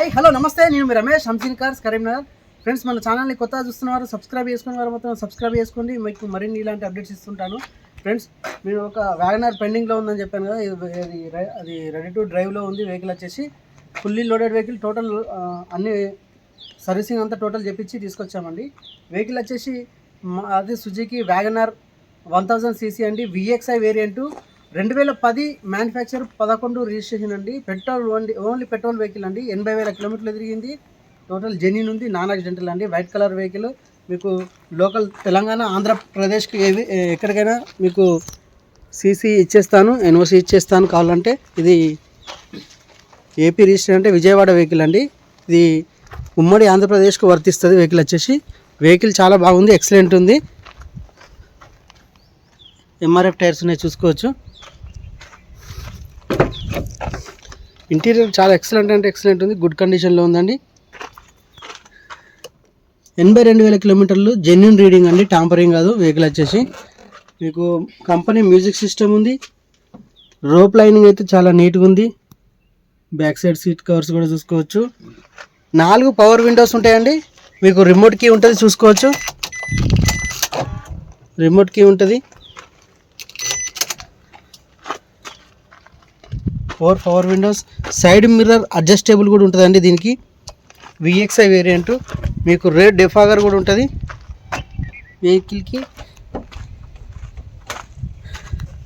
Hi hello నమస్తే. నేను మీ రమేష్ హంసిన్ కార్స్ కరీంనగర్. ఫ్రెండ్స్ మన ఛానల్ని కొత్తగా చూస్తున్నవారు సబ్స్క్రైబ్ చేసుకున్న వారు మొత్తం సబ్స్క్రైబ్ చేసుకోండి. మీకు మరిన్ని ఇలాంటి అప్డేట్స్ ఇస్తుంటాను. ఫ్రెండ్స్ మీరు ఒక వ్యాగనర్ పెండింగ్లో ఉందని చెప్పాను కదా. ఇది అది అది రెడీ టు డ్రైవ్లో ఉంది వెహికల్ వచ్చేసి. ఫుల్లీ లోడెడ్ వెహికల్ టోటల్ అన్ని సర్వీసింగ్ అంతా టోటల్ చెప్పించి తీసుకొచ్చామండి. వెహికల్ వచ్చేసి అది Suzuki WagonR one thousand C C అండి. విఎక్స్ఐ వేరియంటు రెండు వేల పది మ్యానుఫ్యాక్చర్ పదకొండు రిజిస్ట్రేషన్ అండి. Petrol only only petrol vehicle అండి. ఎనభై వేల కిలోమీటర్లు తిరిగింది టోటల్ జెన్యున్ ఉంది నాన్ యాక్సిడెంటల్ అండి. White colour vehicle. మీకు లోకల్ తెలంగాణ ఆంధ్రప్రదేశ్కి ఏవి ఎక్కడికైనా మీకు సీసీ ఇచ్చేస్తాను ఎన్ఓసి ఇచ్చేస్తాను కావాలంటే. ఇది ఏపీ రిజిస్టర్ అంటే విజయవాడ వెహికల్ అండి. ఇది ఉమ్మడి ఆంధ్రప్రదేశ్కు వర్తిస్తుంది వెహికల్ వచ్చేసి. వెహికల్ చాలా బాగుంది ఎక్సలెంట్ ఉంది. ఎంఆర్ఎఫ్ టైర్స్ ఉన్నాయి చూసుకోవచ్చు. ఇంటీరియర్ చాలా ఎక్సలెంట్ అంటే ఎక్సలెంట్ ఉంది. గుడ్ కండిషన్లో ఉందండి. ఎనభై రెండు వేల కిలోమీటర్లు జెన్యున్ రీడింగ్ అండి. టాంపరింగ్ కాదు వెహికల్ వచ్చేసి. మీకు కంపెనీ మ్యూజిక్ సిస్టమ్ ఉంది. రోప్ లైనింగ్ అయితే చాలా నీట్గా ఉంది. బ్యాక్ సైడ్ సీట్ కవర్స్ కూడా చూసుకోవచ్చు. నాలుగు పవర్ విండోస్ ఉంటాయండి. మీకు రిమోట్ కీ ఉంటుంది చూసుకోవచ్చు. రిమోట్ కీ ఉంటుంది. Four power windows. Side mirror adjustable కూడా ఉంటుందండి దీనికి. విఎక్స్ఐ వేరియంట్ మీకు రేట్ డెఫాగర్ కూడా ఉంటుంది. వెహికల్కి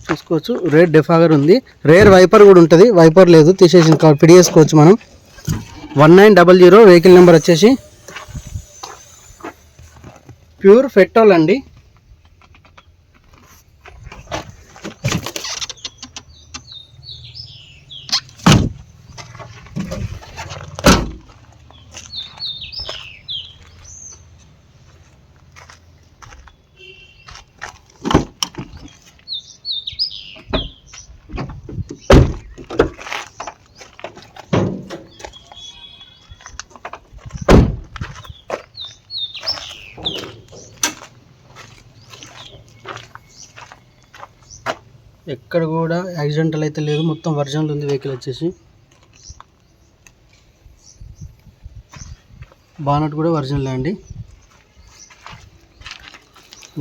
చూసుకోవచ్చు. రేర్ డెఫాగర్ ఉంది. రేర్ వైపర్ కూడా ఉంటుంది. వైపర్ లేదు. తీసేసిన కావాలి పిడి చేసుకోవచ్చు మనం. One nine double zero vehicle number వచ్చేసి. ప్యూర్ పెట్రోల్ అండి. ఎక్కడ కూడా యాక్సిడెంటల్ అయితే లేదు. మొత్తం వర్జన్లు ఉంది వెహికల్ వచ్చేసి. బానట్ కూడా ఒరిజినల్ అండి.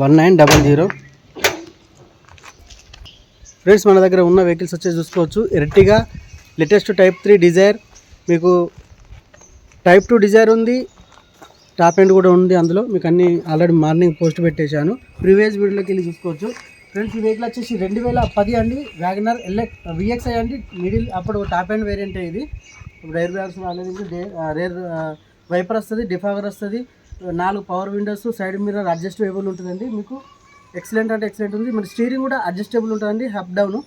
One nine double zero. Friends మన దగ్గర ఉన్న వెహికల్స్ వచ్చేసి చూసుకోవచ్చు. Ertiga latest type three Dzire. మీకు టైప్ టూ డిజైర్ ఉంది. టాప్ ఎండ్ కూడా ఉంది అందులో. మీకు అన్ని ఆల్రెడీ మార్నింగ్ పోస్ట్ పెట్టేశాను. ప్రీవియస్ వీడియోలోకి వెళ్ళి చూసుకోవచ్చు. ఫ్రెండ్స్ ఈ వెహికల్ వచ్చేసి రెండు వేల పది అండి. WagonR L X V X I అండి. మిడిల్ అప్పుడు టాప్ అండ్ వేరియంట్ ఇది. రేర్ బ్యాగ్స్ అనేది రేర్ వైపర్ వస్తుంది డిఫాగర్ వస్తుంది. నాలుగు power windows side mirror adjustable ఉంటుందండి. మీకు ఎక్సలెంట్ అంటే ఎక్సలెంట్ ఉంది. మరి స్టీరింగ్ కూడా అడ్జస్టబుల్ ఉంటుందండి. హప్ డౌన్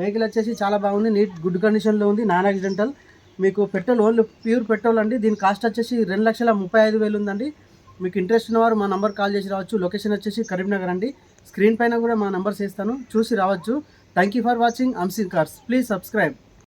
వెహికల్ వచ్చేసి చాలా బాగుంది. నీట్ గుడ్ కండిషన్లో ఉంది. నాన్ యాక్సిడెంటల్ మీకు పెట్రోల్ ఓన్లీ ప్యూర్ పెట్రోల్ అండి. దీని కాస్ట్ వచ్చేసి రెండు లక్షల ముప్పై ఐదు వేలు ఉందండి. మీకు ఇంట్రెస్ట్ ఉన్నవారు మా నంబర్ కాల్ చేసి రావచ్చు. లొకేషన్ వచ్చేసి కరీంనగర్ అండి. స్క్రీన్ పైన కూడా మా నంబర్స్ చేస్తాను. చూసి రావచ్చు. Thank you for watching Hamsin cars please subscribe